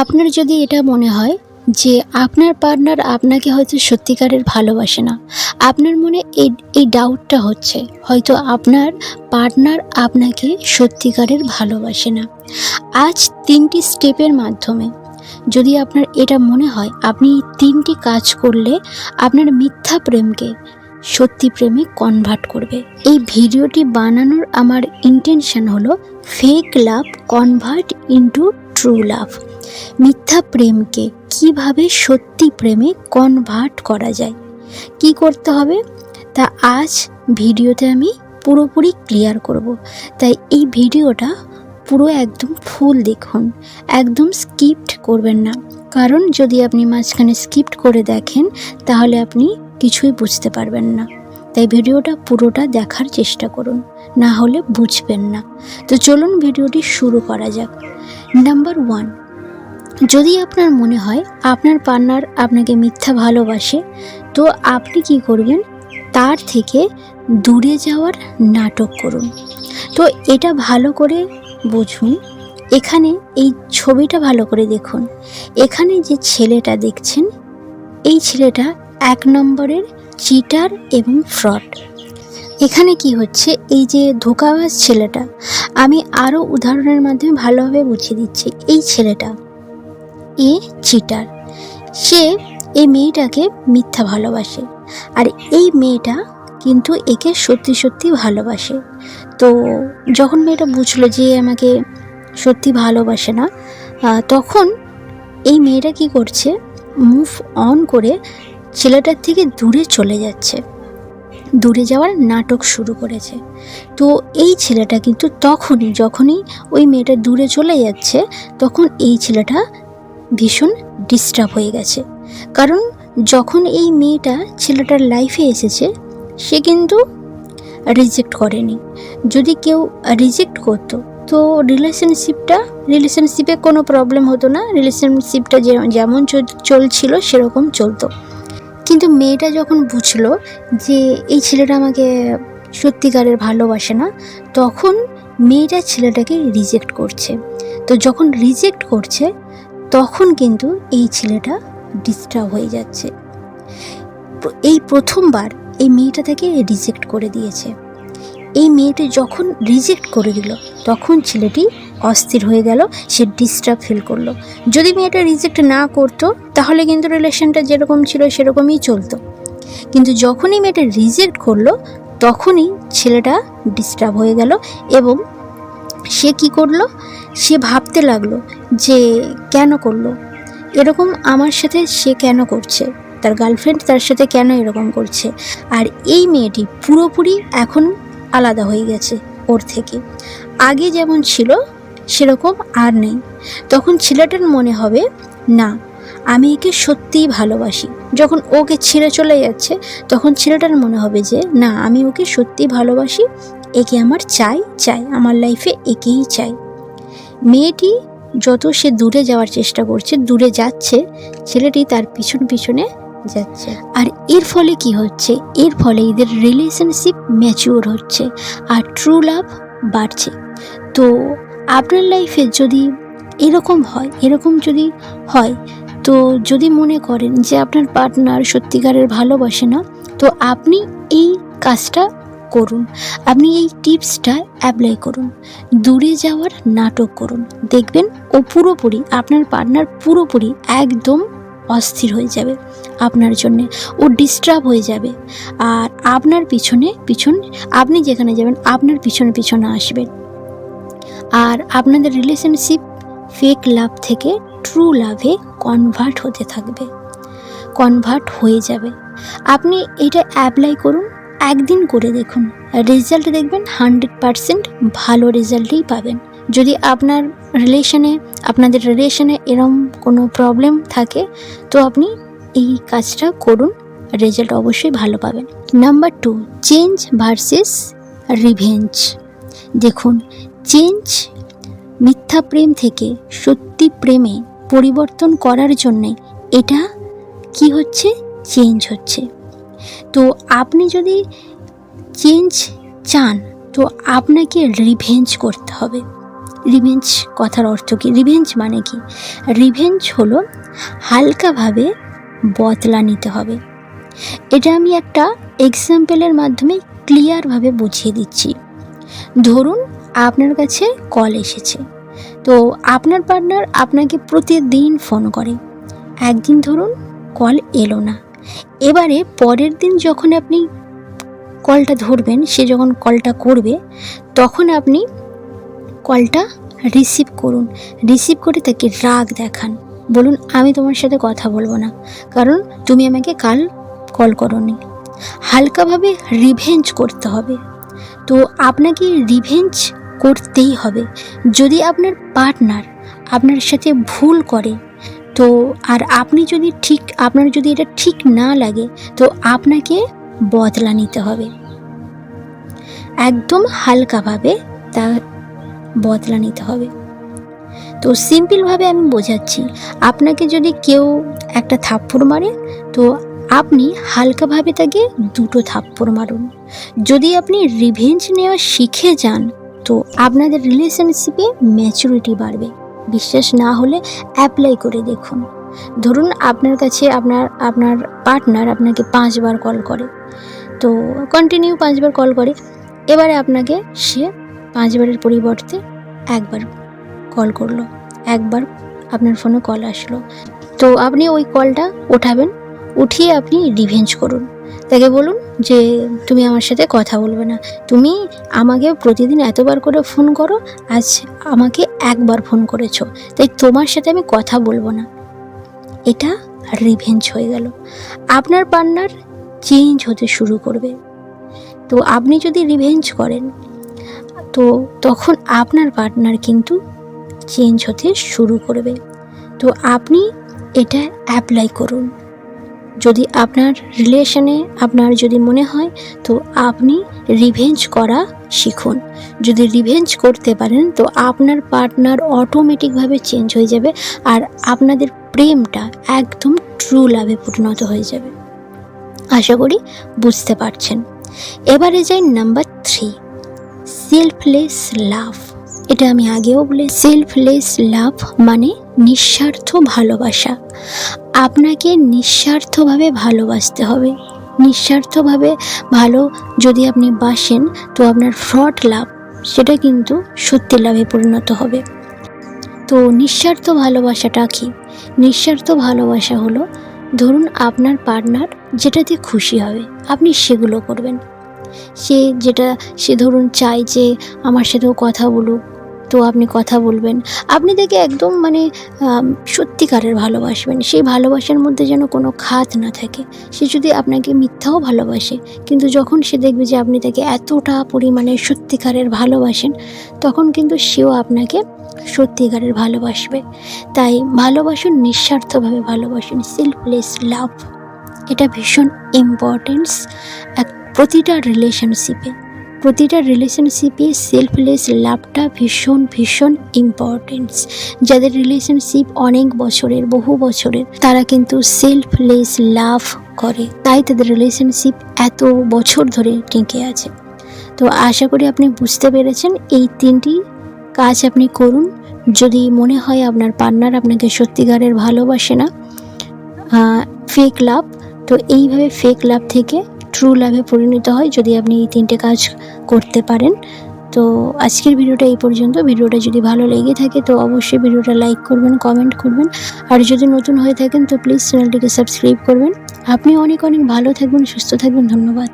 আপনার যদি এটা মনে হয় যে আপনার পার্টনার আপনাকে হয়তো সত্যিকারের ভালোবাসে না, আপনার মনে এই এই ডাউটটা হচ্ছে, হয়তো আপনার পার্টনার আপনাকে সত্যিকারের ভালোবাসে না। আজ তিনটি স্টেপের মাধ্যমে যদি আপনার এটা মনে হয়, আপনি তিনটি কাজ করলে আপনার মিথ্যা প্রেমকে সত্যি প্রেমে কনভার্ট করবে। এই ভিডিওটি বানানোর আমার ইন্টেনশন হলো fake love convert into true love মিথ্যা প্রেমকে কীভাবে সত্যি প্রেমে কনভার্ট করা যায়? কি করতে হবে? তা আজ ভিডিওতে আমি পুরোপুরি ক্লিয়ার করব। তাই এই ভিডিওটা পুরো একদম ফুল দেখুন। একদম স্কিপ্ট করবেন না। কারণ যদি আপনি মাঝখানে স্কিপ্ট করে দেখেন, তাহলে আপনি কিছুই বুঝতে পারবেন না। তাই ভিডিওটা পুরোটা দেখার চেষ্টা করুন। না হলে বুঝবেন না। তো চলুন ভিডিওটি শুরু করা যাক। নাম্বার ওয়ান যদি আপনার মনে হয় আপনার পার্টনার আপনাকে মিথ্যা ভালোবাসে, তো আপনি কি করবেন? তার থেকে দূরে যাওয়ার নাটক করুন। তো এটা ভালো করে বুঝুন। এখানে এই ছবিটা ভালো করে দেখুন। এখানে যে ছেলেটা দেখছেন, এই ছেলেটা এক নম্বরের চিটার এবং ফ্রড এখানে কি হচ্ছে? এই যে ধোকাবাজ ছেলেটা, আমি আরও উদাহরণের মাধ্যমে ভালোভাবে বুঝিয়ে দিচ্ছি। এই ছেলেটা এ চিটার। সে এই মেয়েটাকে মিথ্যা ভালোবাসে। আর এই মেয়েটা কিন্তু একে সত্যি সত্যি ভালোবাসে। তো যখন মেয়েটা বুঝলো যে আমাকে সত্যি ভালোবাসে না তখন এই মেয়েটা কি করছে? মুভ অন করে ছেলেটার থেকে দূরে চলে যাচ্ছে। দূরে যাওয়ার নাটক শুরু করেছে। তো এই ছেলেটা কিন্তু তখনই, যখনই ওই মেয়েটা দূরে চলে যাচ্ছে, তখন এই ছেলেটা ভীষণ ডিস্টার্ব হয়ে গেছে। কারণ যখন এই মেয়েটা ছেলেটার লাইফে এসেছে, সে কিন্তু রিজেক্ট করেনি। যদি কেউ রিজেক্ট করতো, তো রিলেশনশিপটা রিলেশনশিপে কোনো প্রবলেম হতো না। রিলেশনশিপটা যেমন চল- চলছিল, সেরকম চলতো। কিন্তু মেয়েটা যখন বুঝলো যে এই ছেলেটা আমাকে সত্যিকারের ভালোবাসে না, তখন মেয়েটা ছেলেটাকে রিজেক্ট করছে। তো যখন রিজেক্ট করছে, তখন কিন্তু এই ছেলেটা ডিস্টার্ব হয়ে যাচ্ছে। এই প্রথমবার এই মেয়েটা তাকে রিজেক্ট করে দিয়েছে। এই মেয়েটি যখন রিজেক্ট করে দিল, তখন ছেলেটি অস্থির হয়ে গেল, সে ডিস্টার্ব ফিল করল। যদি মেয়েটা রিজেক্ট না করতো, তাহলে কিন্তু রিলেশনটা যেরকম ছিল সেরকমই চলতো। কিন্তু যখনই মেয়েটা রিজেক্ট করল, তখনই ছেলেটা ডিস্টার্ব হয়ে গেল এবং সে কি করল? সে ভাবতে লাগল যে কেন করল? এরকম আমার সাথে সে কেন করছে? তার গার্লফ্রেন্ড তার সাথে কেন এরকম করছে? আর এই মেয়েটি পুরোপুরি এখন আলাদা হয়ে গেছে ওর থেকে। আগে যেমন ছিল সেরকম আর নেই। তখন ছেলেটার মনে হবে, না, আমি একে সত্যিই ভালোবাসি। যখন ওকে ছেড়ে চলে যাচ্ছে, তখন ছেলেটার মনে হবে যে, না, আমি ওকে সত্যিই ভালোবাসি। একে আমার চাই চাই, আমার লাইফে একেই চাই। মেয়েটি যত সে দূরে যাওয়ার চেষ্টা করছে, দূরে যাচ্ছে, ছেলেটি তার পিছন পিছনে যাচ্ছে। আর এর ফলে কি হচ্ছে? এর ফলে এদের রিলেশনশিপ ম্যাচিওর হচ্ছে আর ট্রু লাভ বাড়ছে। তো আপনার লাইফে যদি এরকম হয়, এরকম যদি হয়, তো যদি মনে করেন যে আপনার পার্টনার সত্যিকারের ভালোবাসে না, তো আপনি এই কাজটা করুন। আপনি এই টিপসটা অ্যাপ্লাই করুন। দূরে যাওয়ার নাটক করুন। দেখবেন ও পুরোপুরি আপনার পার্টনার পুরোপুরি একদম অস্থির হয়ে যাবে আপনার জন্যে। ও ডিস্টার্ব হয়ে যাবে। আর আপনার পিছনে, পিছন, আপনি যেখানে যাবেন, আপনার পিছনে পিছনে আসবেন। আর আপনাদের রিলেশনশিপ ফেক লাভ থেকে ট্রু লাভে কনভার্ট হতে থাকবে। কনভার্ট হয়ে যাবে। আপনি এটা অ্যাপ্লাই করুন, একদিন করে দেখুন। রেজাল্ট দেখবেন হান্ড্রেড পারসেন্ট ভালো রেজাল্টই পাবেন। যদি আপনার রিলেশনে আপনাদের রিলেশনে এরম কোনো প্রবলেম থাকে, তো আপনি এই কাজটা করুন রেজাল্ট অবশ্যই ভালো পাবেন। Number two change versus revenge দেখুন চেঞ্জ, মিথ্যা প্রেম থেকে সত্যি প্রেমে পরিবর্তন করার জন্যে এটা কি হচ্ছে? চেঞ্জ হচ্ছে। তো আপনি যদি চেঞ্জ চান, তো আপনাকে রিভেঞ্জ করতে হবে। রিভেঞ্জ কথার অর্থ কি? রিভেঞ্জ মানে কি? রিভেঞ্জ হলো হালকাভাবে বদলা নিতে হবে। এটা আমি একটা এক্সাম্পলের মাধ্যমে ক্লিয়ারভাবে বুঝিয়ে দিচ্ছি। ধরুন আপনার কাছে কল এসেছে। তো আপনার পার্টনার আপনাকে প্রতিদিন ফোন করে। একদিন ধরুন কল এলো না। এবারে পরের দিন যখন আপনি কলটা ধরবেন, সে যখন কলটা করবে, তখন আপনি কলটা রিসিভ করুন। রিসিভ করে তাকে রাগ দেখান। বলুন, আমি তোমার সাথে কথা বলব না। কারণ তুমি আমাকে কাল কল করোনি। হালকাভাবে রিভেঞ্জ করতে হবে। তো আপনাকে রিভেঞ্জ করতেই হবে। যদি আপনার পার্টনার আপনার সাথে ভুল করে, তো আর আপনি যদি ঠিক, আপনার যদি এটা ঠিক না লাগে, তো আপনাকে বদলা নিতে হবে। একদম হালকাভাবে তা বদলা নিতে হবে। তো সিম্পলভাবে আমি বোঝাচ্ছি, আপনাকে যদি কেউ একটা থাপ্পড় মারে, তো আপনি হালকাভাবে তাকে দুটো থাপ্পড় মারুন। যদি আপনি রিভেঞ্জ নেওয়া শিখে যান তো আপনাদের রিলেশনশিপে ম্যাচুরিটি বাড়বে। বিশ্বাস না হলে অ্যাপ্লাই করে দেখুন। ধরুন আপনার কাছে আপনার আপনার পার্টনার আপনাকে পাঁচবার কল করে। তো কন্টিনিউ পাঁচবার কল করে। এবারে আপনাকে সে পাঁচবারের পরিবর্তে একবার কল করল। একবার আপনার ফোনে কল আসলো। তো আপনি ওই কলটা ওঠাবেন। উঠিয়ে আপনি রিভেঞ্জ করুন। তাকে বলুন যে, তুমি আমার সাথে কথা বলবে না। তুমি আমাকে প্রতিদিন এতবার করে ফোন করো, আজ আমাকে একবার ফোন করেছ। তাই তোমার সাথে আমি কথা বলব না। এটা রিভেঞ্জ হয়ে গেল। আপনার পার্টনার চেঞ্জ হতে শুরু করবে। তো আপনি যদি রিভেঞ্জ করেন, তো তখন আপনার পার্টনার কিন্তু চেঞ্জ হতে শুরু করবে। তো আপনি এটা অ্যাপ্লাই করুন। যদি আপনার রিলেশনে আপনার যদি মনে হয়, তো আপনি রিভেঞ্জ করা শিখুন। যদি রিভেঞ্জ করতে পারেন, তো আপনার পার্টনার অটোমেটিকভাবে চেঞ্জ হয়ে যাবে আর আপনাদের প্রেমটা একদম ট্রু লাভে পরিণত হয়ে যাবে। আশা করি বুঝতে পারছেন। এবারে যাই নাম্বার থ্রি সেলফলেস লাভ এটা আমি আগেও বলে সেলফলেস লাভ মানে নিঃস্বার্থ ভালোবাসা। আপনাকে নিঃস্বার্থভাবে ভালোবাসতে হবে। নিঃস্বার্থভাবে ভালো যদি আপনি বাসেন, তো আপনার ফ্রড লাভ, সেটা কিন্তু সত্যি লাভে পরিণত হবে। তো নিঃস্বার্থ ভালোবাসাটা কি? নিঃস্বার্থ ভালোবাসা হলো, ধরুন আপনার পার্টনার যেটাতে খুশি হবে, আপনি সেগুলো করবেন। সে যেটা, সে ধরুন চায় যে আমার সাথেও কথা বলুক তো আপনি কথা বলবেন। আপনি তাকে একদম মানে সত্যিকারের ভালোবাসবেন। সেই ভালোবাসার মধ্যে যেন কোনো খাত না থাকে। সে যদি আপনাকে মিথ্যাও ভালোবাসে, কিন্তু যখন সে দেখবে যে আপনি তাকে এতটা পরিমাণে সত্যিকারের ভালোবাসেন, তখন কিন্তু সেও আপনাকে সত্যিকারের ভালোবাসবে। তাই ভালোবাসুন, নিঃস্বার্থভাবে ভালোবাসুন। সেলফলেস লাভ এটা ভীষণ ইম্পর্টেন্স এক প্রতিটা রিলেশনশিপে প্রতিটা রিলেশনশিপে সেলফলেস লাভটা ভীষণ ভীষণ ইম্পর্টেন্স যাদের রিলেশনশিপ অনেক বছরের, বহু বছরের, তারা কিন্তু সেলফলেস লাভ করে। তাই তাদের রিলেশনশিপ এত বছর ধরে টিকে আছে। তো আশা করি আপনি বুঝতে পেরেছেন এই তিনটি কাজ আপনি করুন। যদি মনে হয় আপনার পার্টনার আপনাকে সত্যিকারের ভালোবাসে না ফেক লাভ তো এইভাবে ফেক লাভ থেকে ট্রু লাভে পরিণত হয় যদি আপনি এই তিনটে কাজ করতে পারেন। তো আজকের ভিডিওটা এই পর্যন্ত। ভিডিওটা যদি ভালো লেগে থাকে তো অবশ্যই ভিডিওটা লাইক করবেন, কমেন্ট করবেন। আর যদি নতুন হয়ে থাকেন তো প্লিজ চ্যানেলটিকে সাবস্ক্রাইব করবেন। আপনি অনেক অনেক ভালো থাকবেন, সুস্থ থাকবেন। ধন্যবাদ।